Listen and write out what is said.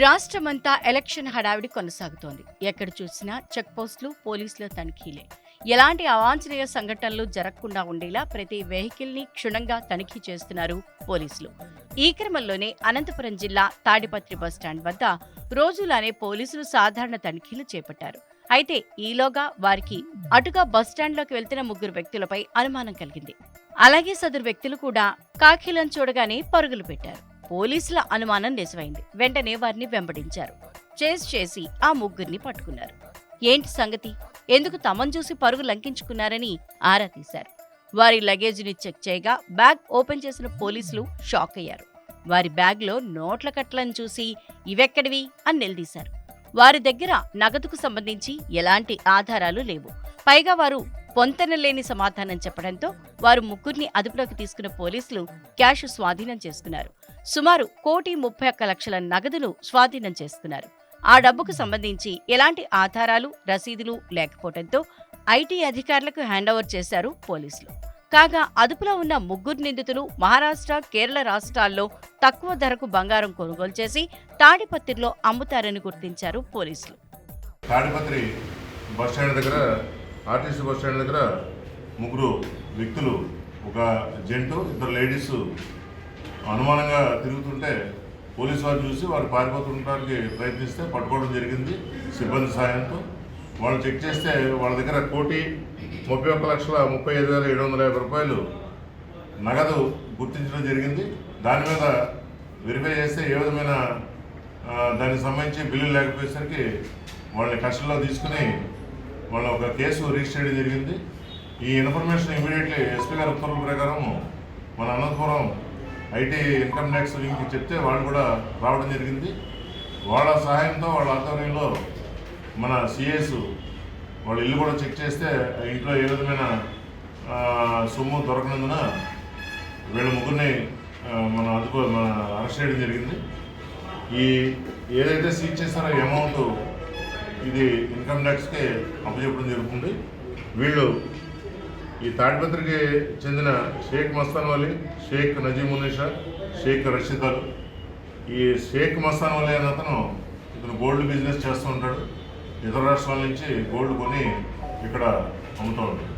రాష్ట్రమంతా ఎలక్షన్ హడావిడి కొనసాగుతోంది. ఎక్కడ చూసినా చెక్పోస్టులు పోలీసుల తనిఖీలే. ఎలాంటి అవాంఛనీయ సంఘటనలు జరగకుండా ఉండేలా ప్రతి వెహికల్ని క్షుణ్ణంగా తనిఖీ చేస్తున్నారు పోలీసులు. ఈ క్రమంలోనే అనంతపురం జిల్లా తాడిపత్రి బస్టాండ్ వద్ద రోజులానే పోలీసులు సాధారణ తనిఖీలు చేపట్టారు. అయితే ఈలోగా వారికి అటుగా బస్టాండ్లోకి వెళ్తున్న ముగ్గురు వ్యక్తులపై అనుమానం కలిగింది. అలాగే సదరు వ్యక్తులు కూడా కాఖీలను చూడగానే పరుగులు పెట్టారు. పోలీసుల అనుమానం నిజమైంది. వెంటనే వారిని వెంబడించారు. చేస్ చేసి ఆ ముగ్గురిని పట్టుకున్నారు. ఏంటి సంగతి? ఎందుకు తమను చూసి పరుగు లంకించుకున్నారని ఆరా తీశారు. వారి లగేజ్ని చెక్ చేయగా బ్యాగ్ ఓపెన్ చేసిన పోలీసులు షాక్ అయ్యారు. వారి బ్యాగ్లో నోట్ల కట్లను చూసి ఇవెక్కడివి అని నిలదీశారు. వారి దగ్గర నగదుకు సంబంధించి ఎలాంటి ఆధారాలు లేవు. పైగా వారు పొంతనలేని సమాధానం చెప్పడంతో వారు ముగ్గురిని అదుపులోకి తీసుకున్న పోలీసులు క్యాష్ స్వాధీనం చేసుకున్నారు. సుమారు కోటి ముప్పై ఒక్క లక్షల నగదును స్వాధీనం చేసుకున్నారు. ఆ డబ్బుకు సంబంధించి ఎలాంటి ఆధారాలు రసీదులు లేకపోవడంతో ఐటీ అధికారులకు హ్యాండోవర్ చేశారు పోలీసులు. కాగా అదుపులో ఉన్న ముగ్గురు నిందితులు మహారాష్ట్ర కేరళ రాష్ట్రాల్లో తక్కువ ధరకు బంగారం కొనుగోలు చేసి తాడిపత్రిలో అమ్ముతారని గుర్తించారు పోలీసులు. తాడిపత్రి బస్ స్టాండ్ దగ్గర ఆర్టీసీ బస్ స్టాండ్ దగ్గర ముగ్గురు వ్యక్తులు ఒక జెంటు ఇద్దరు లేడీస్ అనుమానంగా తిరుగుతుంటే పోలీసు వారు చూసి వారు పారిపోతుండడానికి ప్రయత్నిస్తే పట్టుకోవడం జరిగింది సిబ్బంది సహాయంతో. వాళ్ళు చెక్ చేస్తే వాళ్ళ దగ్గర కోటి ముప్పై ఒక్క లక్షల ముప్పై ఐదు వేల ఏడు వందల యాభై రూపాయలు నగదు గుర్తించడం జరిగింది. దాని మీద వెరిఫై చేస్తే ఏ విధమైన దానికి సంబంధించి బిల్లు లేకపోయేసరికి వాళ్ళని కస్టడీలో తీసుకుని వాళ్ళ ఒక కేసు రిజిస్టర్ చేయడం జరిగింది. ఈ ఇన్ఫర్మేషన్ ఇమీడియట్లీ ఎస్పీ గారి ఉత్తర్వుల ప్రకారం మన Anantapur IT income tax link చెప్తే వాళ్ళు కూడా రావడం జరిగింది. వాళ్ళ సహాయంతో వాళ్ళ ఆధ్వర్యంలో మన సిఎస్ వాళ్ళ ఇల్లు కూడా చెక్ చేస్తే ఇంట్లో ఏ విధమైన సొమ్ము దొరకనందున వీళ్ళ ముగ్గురిని మన అదుపు మన అరెస్ట్ చేయడం జరిగింది. ఈ ఏదైతే సీజ్ చేస్తారో అమౌంట్ ఇది ఇన్కమ్ ట్యాక్స్కి అప్పచెప్పడం జరుగుతుంది. వీళ్ళు ఈ తాడిపత్రికి చెందిన షేక్ మస్తాన్ వాలీ షేక్ నజీమునిషా షేక్ రషీద్ అల్. ఈ షేక్ మస్తాన్ వలీ అనే అతను ఇతను గోల్డ్ బిజినెస్ చేస్తూ ఉంటాడు. ఇతర రాష్ట్రాల నుంచి గోల్డ్ కొని ఇక్కడ అమ్ముతూ ఉంటాడు.